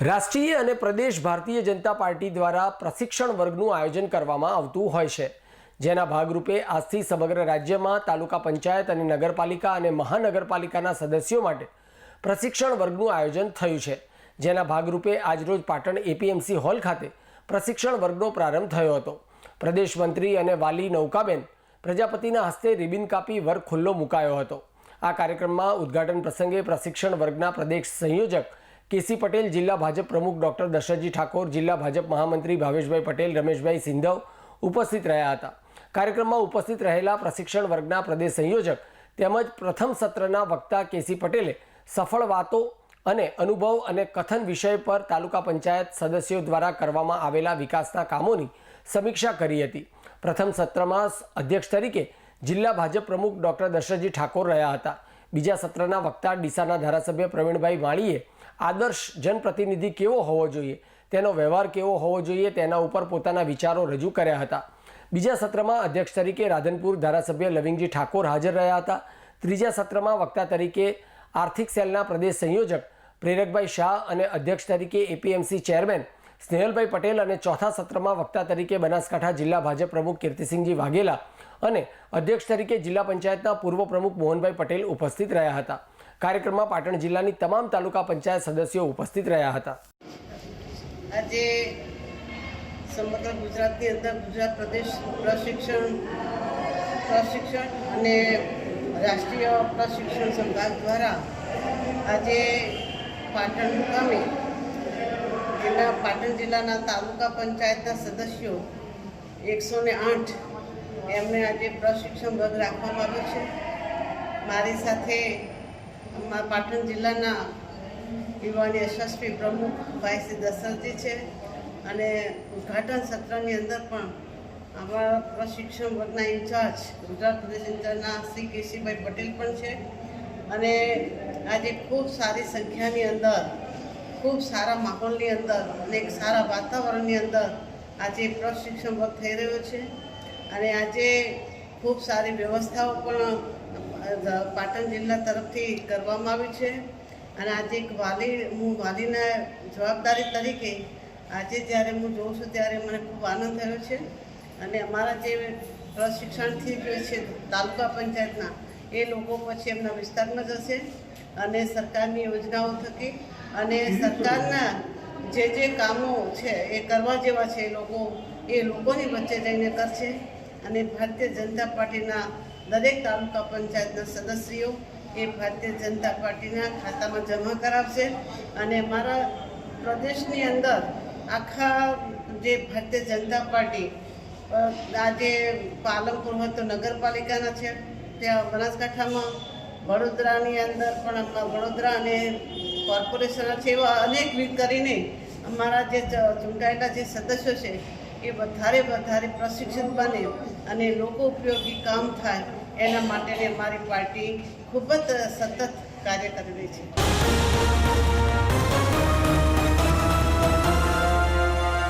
રાષ્ટ્રીય અને પ્રદેશ ભારતીય જનતા પાર્ટી દ્વારા પ્રશિક્ષણ વર્ગનું આયોજન કરવામાં આવતું હોય છે. જેના ભાગરૂપે આજથી સમગ્ર રાજ્યમાં તાલુકા પંચાયત અને નગરપાલિકા અને મહાનગરપાલિકાના સદસ્યો માટે પ્રશિક્ષણ વર્ગનું આયોજન થયું છે. જેના ભાગરૂપે આજરોજ પાટણ એપીએમસી હોલ ખાતે પ્રશિક્ષણ વર્ગનો પ્રારંભ થયો હતો. પ્રદેશ મંત્રી અને વાલી નૌકાબેન પ્રજાપતિના હસ્તે રિબિન કાપી વર્ગ ખુલ્લો મુકાયો હતો. આ કાર્યક્રમમાં ઉદ્ઘાટન પ્રસંગે પ્રશિક્ષણ વર્ગના પ્રદેશ સંયોજક કેસી પટેલ, જિલ્લા ભાજપ પ્રમુખ ડોક્ટર દશરથજી ઠાકોર, જિલ્લા ભાજપ મહામંત્રી ભાવેશભાઈ પટેલ, રમેશભાઈ સિંધવ ઉપસ્થિત રહ્યા હતા. કાર્યક્રમમાં ઉપસ્થિત રહેલા પ્રશિક્ષણ વર્ગના પ્રદેશ સંયોજક તેમજ પ્રથમ સત્રના વક્તા કેસી પટેલે સફળ વાતો અને અનુભવ અને કથન વિષય પર તાલુકા પંચાયત સદસ્યો દ્વારા કરવામાં આવેલા વિકાસના કામોની સમીક્ષા કરી હતી. પ્રથમ સત્રમાં અધ્યક્ષ તરીકે જિલ્લા ભાજપ પ્રમુખ ડૉક્ટર દશરથજી ઠાકોર રહ્યા હતા. બીજા સત્રના વક્તા ડીસાના ધારાસભ્ય પ્રવીણભાઈ માળીએ આદર્શ જનપ્રતિનિધિ કેવો હોવો જોઈએ? તેનો વ્યવહાર કેવો હોવો જોઈએ? તેના ઉપર પોતાના વિચારો રજૂ કર્યા હતા. બીજા સત્રમાં અધ્યક્ષ તરીકે રાધનપુર ધારાસભ્ય લવિંગજી ઠાકોર હાજર રહ્યા હતા. ત્રીજા સત્રમાં વક્તા તરીકે આર્થિક સેલના પ્રદેશ સંયોજક પ્રેરકભાઈ શાહ અને અધ્યક્ષ તરીકે એપીએમસી ચેરમેન સ્નેહલભાઈ પટેલ અને ચોથા સત્રમાં વક્તા તરીકે બનાસકાંઠા જિલ્લા ભાજપ પ્રમુખ કીર્તિસિંહજી વાઘેલા અને અધ્યક્ષ તરીકે જિલ્લા પંચાયતના પૂર્વ પ્રમુખ મોહનભાઈ પટેલ ઉપસ્થિત રહ્યા હતા. કાર્યક્રમમાં પાટણ જિલ્લાની તમામ તાલુકા પંચાયત સદસ્યો ઉપસ્થિત રહ્યા હતા. આજે સમગ્ર ગુજરાતની અંદર ગુજરાત પ્રદેશ પ્રશિક્ષણ પ્રશિક્ષણ અને રાષ્ટ્રીય પ્રશિક્ષણ સંભાગ દ્વારા આજે પાટણ મુકામે જિલ્લા પાટણ જિલ્લાના તાલુકા પંચાયતના સદસ્યો એકસો ને આઠ એમને આજે પ્રશિક્ષણ વર્ગ રાખવામાં આવ્યો છે. મારી સાથે પાટણ જિલ્લાના યુવાની યશસ્વી પ્રમુખ ભાઈ શ્રી દશરથજી છે અને ઉદ્ઘાટન સત્રની અંદર પણ અમારા પ્રશિક્ષણ વર્ગના ઇન્ચાર્જ ગુજરાત પ્રદેશ ઇન્ચાર્જના શ્રી કેસીભાઈ પટેલ પણ છે. અને આજે ખૂબ સારી સંખ્યાની અંદર ખૂબ સારા માહોલની અંદર અને એક સારા વાતાવરણની અંદર આજે પ્રશિક્ષણ વર્ગ થઈ રહ્યો છે. અને આજે ખૂબ સારી વ્યવસ્થાઓ પણ પાટણ જિલ્લા તરફથી કરવામાં આવી છે. અને આજે એક વાલી, હું વાલીના જવાબદારી તરીકે આજે જ્યારે હું જોઉં છું ત્યારે મને ખૂબ આનંદ થયો છે. અને અમારા જે પ્રશિક્ષણથી જે છે, તાલુકા પંચાયતના એ લોકો પછી એમના વિસ્તારમાં જશે અને સરકારની યોજનાઓ થકી અને સરકારના જે જે કામો છે એ કરવા જેવા છે એ લોકો એ લોકોની વચ્ચે જઈને કરશે. અને ભારતીય જનતા પાર્ટીના દરેક તાલુકા પંચાયતના સદસ્યો એ ભારતીય જનતા પાર્ટીના ખાતામાં જમા કરાવશે. અને મારા પ્રદેશની અંદર આખા જે ભારતીય જનતા પાર્ટી આજે પાલનપુર હોય તો નગરપાલિકાના છે ત્યાં બનાસકાંઠામાં વડોદરાની અંદર પણ અમારા વડોદરા અને કોર્પોરેશન છે એવા અનેકવિધ કરીને અમારા જે ચૂંટાયેલા જે સદસ્યો છે, એ વધારે વધારે પ્રશિક્ષિત બને અને લોકો ઉપયોગી કામ થાય, એના માટેની અમારી પાર્ટી ખૂબ જ સતત કાર્ય કરી રહી છે.